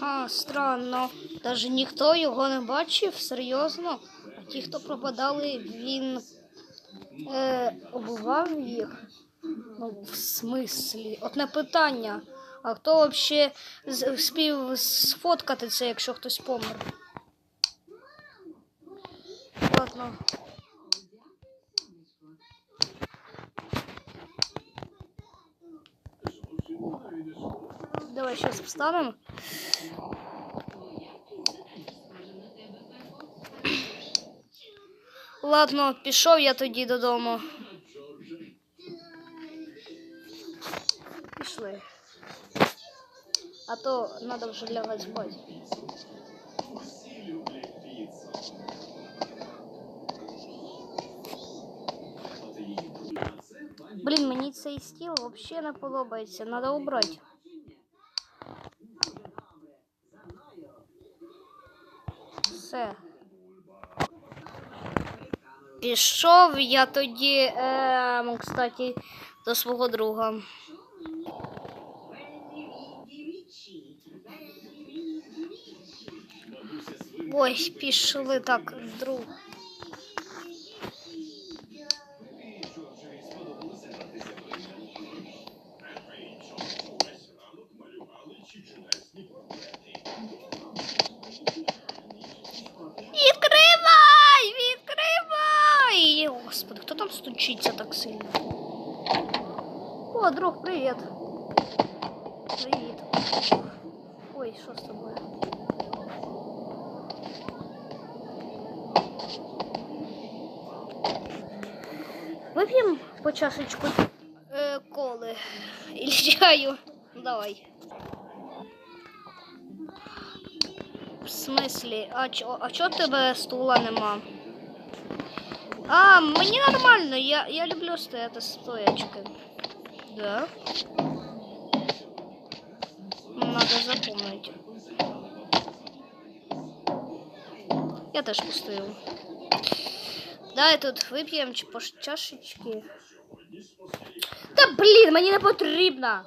Ха, странно. Даже ніхто його не бачив, серйозно. А ті, хто пропадали, він е, обував їх. Ну, в смислі? Одне питання. А хто взагалі спів сфоткати це, якщо хтось помер? Ладно. Давай сейчас встанем. Ладно, пішов я тоді додому. Пішли. А то надо вже лягати спати. Блін, мені цей стіл взагалі не подобається. Надо убрати. Все. Пішов я тоді, е, кстати, до свого друга. Ой, пішли так, друг. Там стучиться так сильно? О, друг, привіт. Привіт. Ой, що з тобою? Вип'ємо по чашечку е, коли і чаю. Давай. В смислі? А чо, а чо тебе стула нема? А, мені нормально, я, я люблю стояти стоячки. Да. Надо запомнить. Я теж постою. Давай тут вип'ємо чи по чашечки. Та блін, мені не потрібно.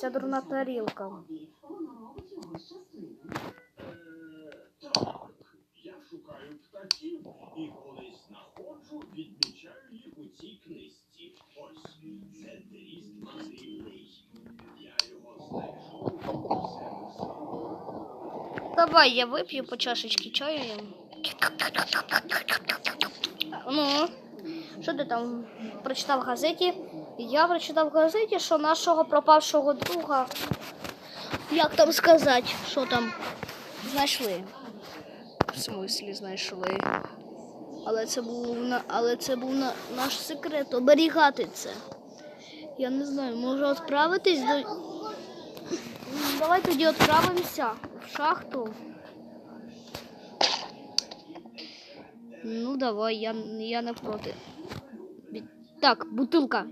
Ця дурна тарілка. Давай, я вип'ю по чашечки чаю. Ну, що ти там прочитав в газеті? Я прочитав в газеті, що нашого пропавшого друга. Як там сказати, що там знайшли? В смислі знайшли. Але це був але це був на, наш секрет оберігати це. Я не знаю, може відправитись до. Давай тоді відправимося в шахту. Ну, давай, я, я не проти. Так, бутилка.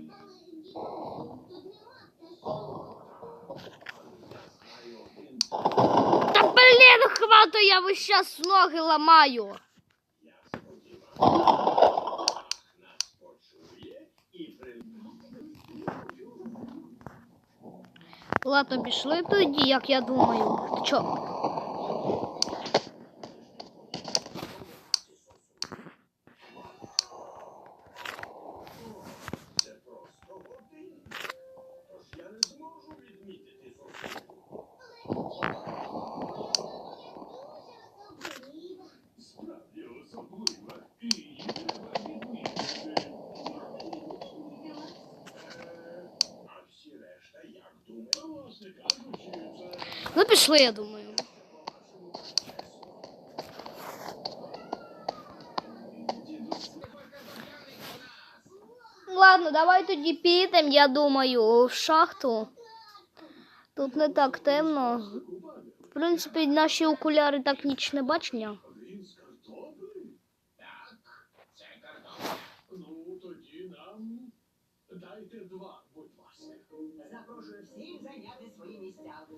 Та блін, хвату, я весь час ноги ламаю. Ладно, пішли тоді, як я думаю. Ти чо? Це просто годинник. Тож я не зможу відмітити зовсім. Справді особлива. І її треба відмітити. Е, А всі решта, як думаю, власне кажучи, це... Ну, пішли, я думаю. Ладно, давай тоді підемо, я думаю, в шахту. Тут не так темно. В принципі, наші окуляри так нічне бачення. Він з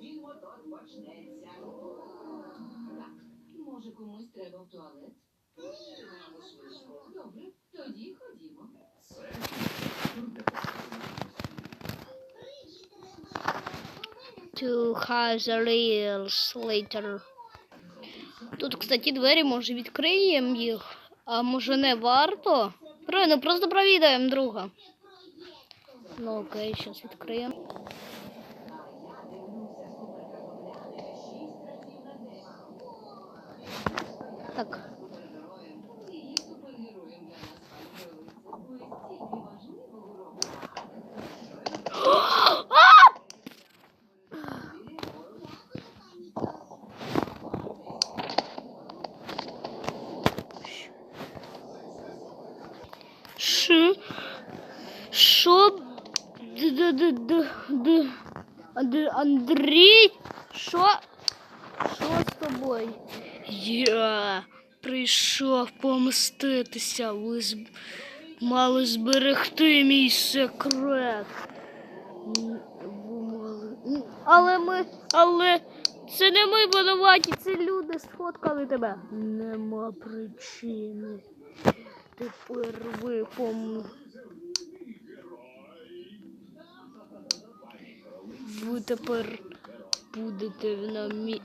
Фільм от почнеться. Так, Може, комусь треба в туалет? Ні, мамо, смиску. Добре, тоді ходімо. Це to have the reels later. Тут, кстати, двері, може, відкриємо їх, а може не варто? Правильно, просто провідаємо друга. Ну окей, зараз відкриємо. Так. Помститися. Ви мали зберегти мій секрет. Але ми. Але це не ми винуваті, це люди сфоткали тебе. Нема причини. Тепер ви пом... Ви тепер будете на мі...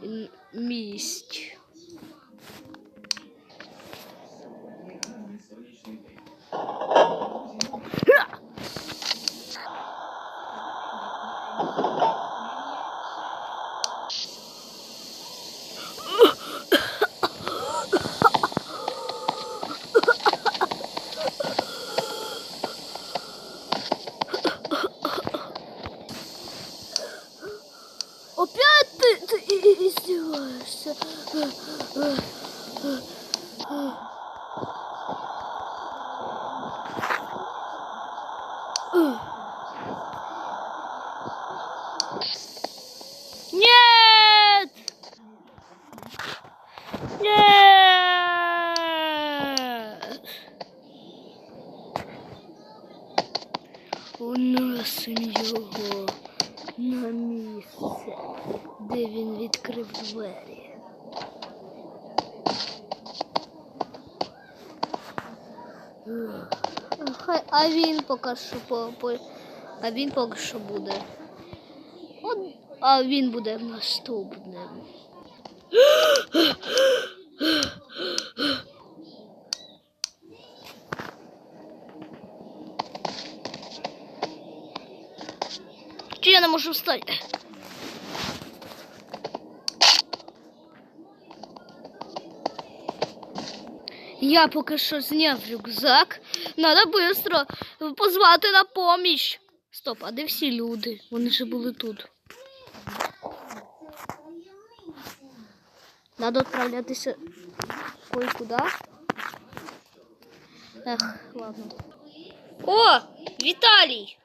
місці. Опять ты, ты и- издеваешься? Нет! Нет! Уносим його на місце, де він відкрив двері. Хай, а він поки що по, по, а він поки що буде. От, а він буде наступним. Чи я не можу встати? Я поки що зняв рюкзак. Надо швидко позвати на поміч. Стоп, а де всі люди? Вони ж були тут. Надо відправлятися ой куди. Ех, ладно. О, Віталій!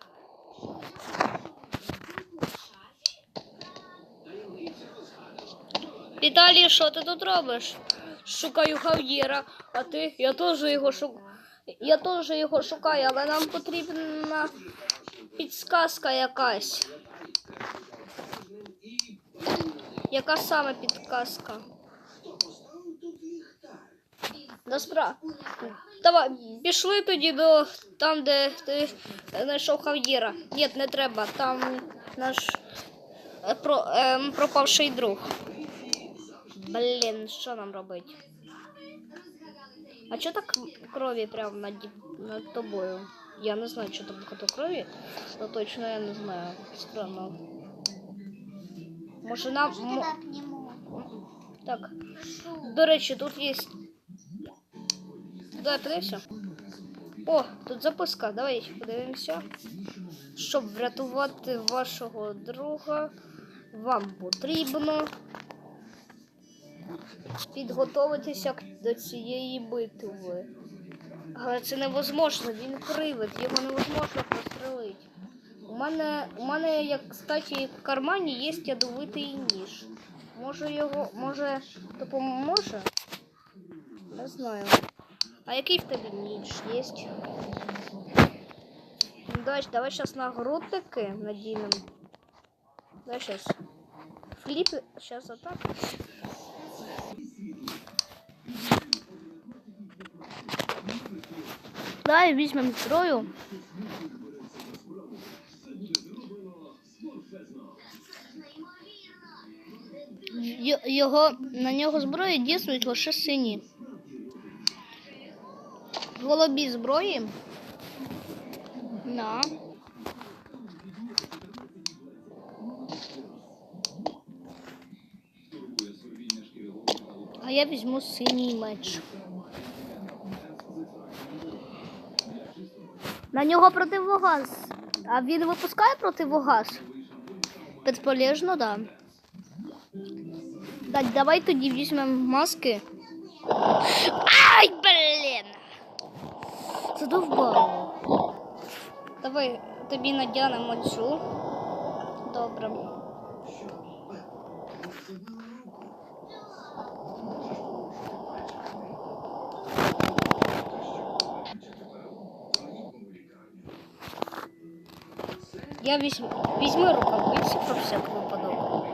Віталій, що ти тут робиш? Шукаю Хав'єра, а ти? Я теж його шукаю. Я теж його шукаю, але нам потрібна підсказка якась. Яка саме підказка? Да. Давай, пішли тоді до там, де ти знайшов Хав'єра. Ні, не треба. Там наш е, про, ем, пропавший друг. Блін, що нам робити? А чого так крові прямо над, над тобою? Я не знаю, що там багато крові, але точно я не знаю. Странно. Може нам. мо- Так. До речі, тут є. Давай подивимося. О, тут записка. Давай подивимося. Щоб врятувати вашого друга, вам потрібно підготуватися до цієї битви. Але це невозможно, він привид, його невозможно прострелити. У мене, у мене, як кстати, в кармані є ядовитий ніж. Може його, може, допоможе? Не знаю. А який в тебе ніж є? Давай, давай сейчас нагрудники наденем. Давай сейчас. Флипы. Сейчас вот Давай візьмемо зброю. його, на нього зброї дійснують лише сині. Голубі зброї. На. А я візьму синій меч. На нього противогаз. А він випускає противогаз? Безполезно, да. Так, давай тоді візьмемо маски. Ай, блін! Задовбало. Давай тобі надянемо цю. Добре. Я візьму, візьми рукавиці про всяк випадок.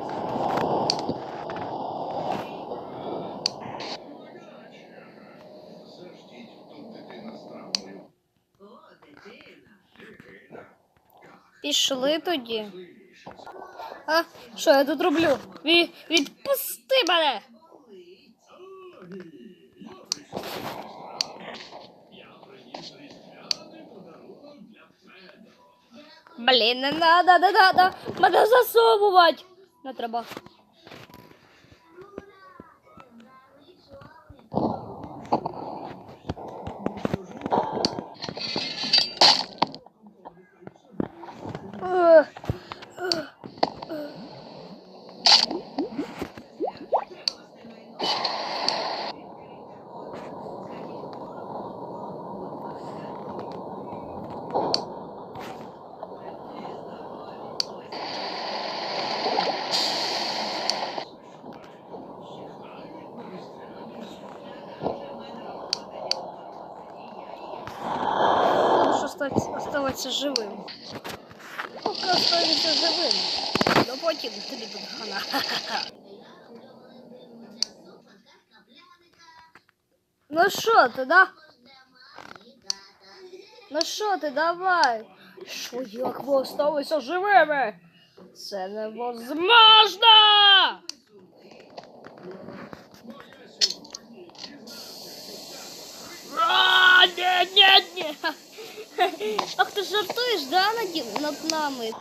Пішли тоді. А, що я тут роблю? Ві, відпусти мене! Блін, не надо, не надо. Мене засовувати. Не треба. Ех. остать- оставатися живим. Поки останешся живим. Ну потім тобі буде хана. Ну що ти, да? Ну що ти, давай? Що, як ви осталися живими? Це невозможно! А, ні, ні, ні. Ах, ти жартуєш, да, над, над нами?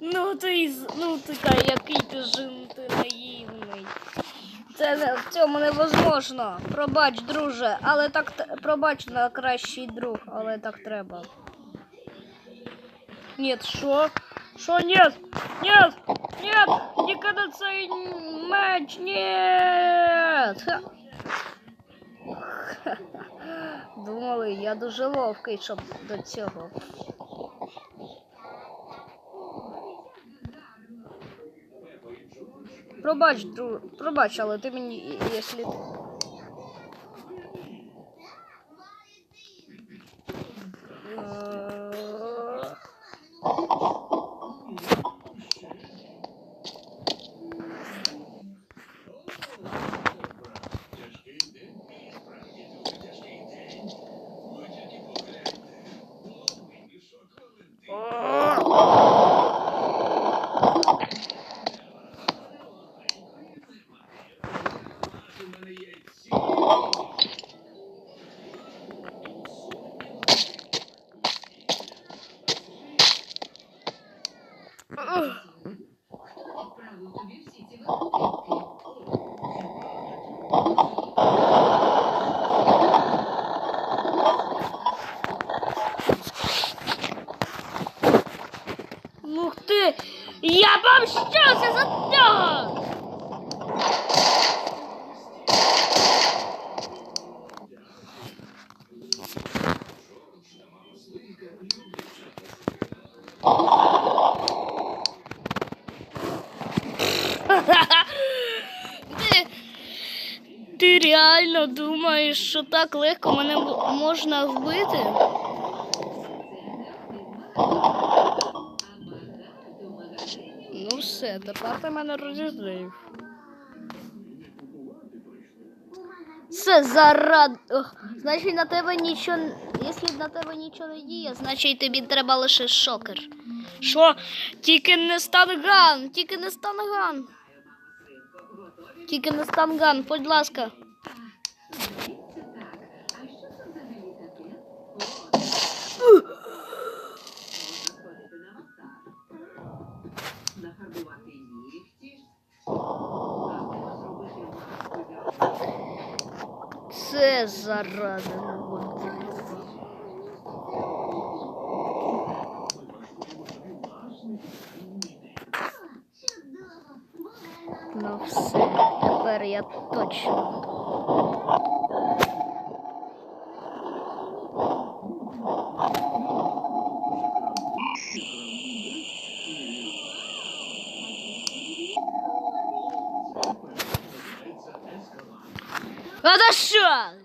ну ти, ну ти та, який ти жин, ти наївний. Це не, в цьому невозможно. Пробач, друже, але так пробач на кращий друг, але так треба. Нет, що? Що нет? Нет! Цей меч! Нет! Думали, я дуже ловкий, щоб до цього. Пробач, дру... пробач, але ти мені, якщо ти... Е, Відправив тобі всі ці випадки. Ух ти! Я помщався за нього! Ти, ти реально думаєш, що так легко мене можна вбити? Ну все, тепер ти мене розізлив. Це зарад. Значить на тебе нічого. Якщо на тебе нічого не діє, значить тобі треба лише шокер. Що? Тільки не станган, тільки не станган. Тільки не станган, будь ласка. Це взагалі Ну все, тепер я точно. А за що?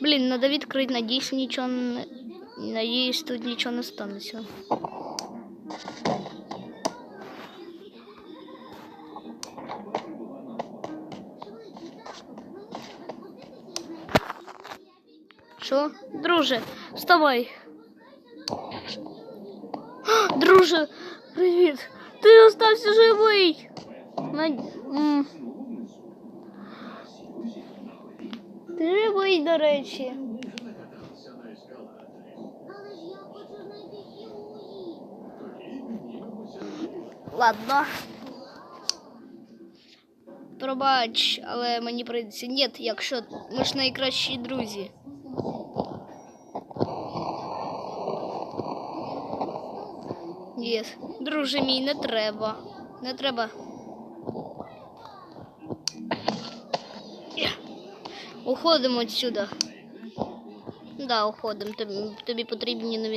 Блін, надо відкрити, надіюсь, нічого не. Надіюсь, тут нічого не станеться. Що? Друже, вставай. А, Друже, привіт. Ти остався живий. На... м. Ти живий, до речі. Ладно. Пробач, але мені прийдеться. Ні, якщо ми ж найкращі друзі. Ні, друже мій, не треба. Не треба. Є. Уходимо відсюди. Да, уходимо. Тобі, тобі потрібні нові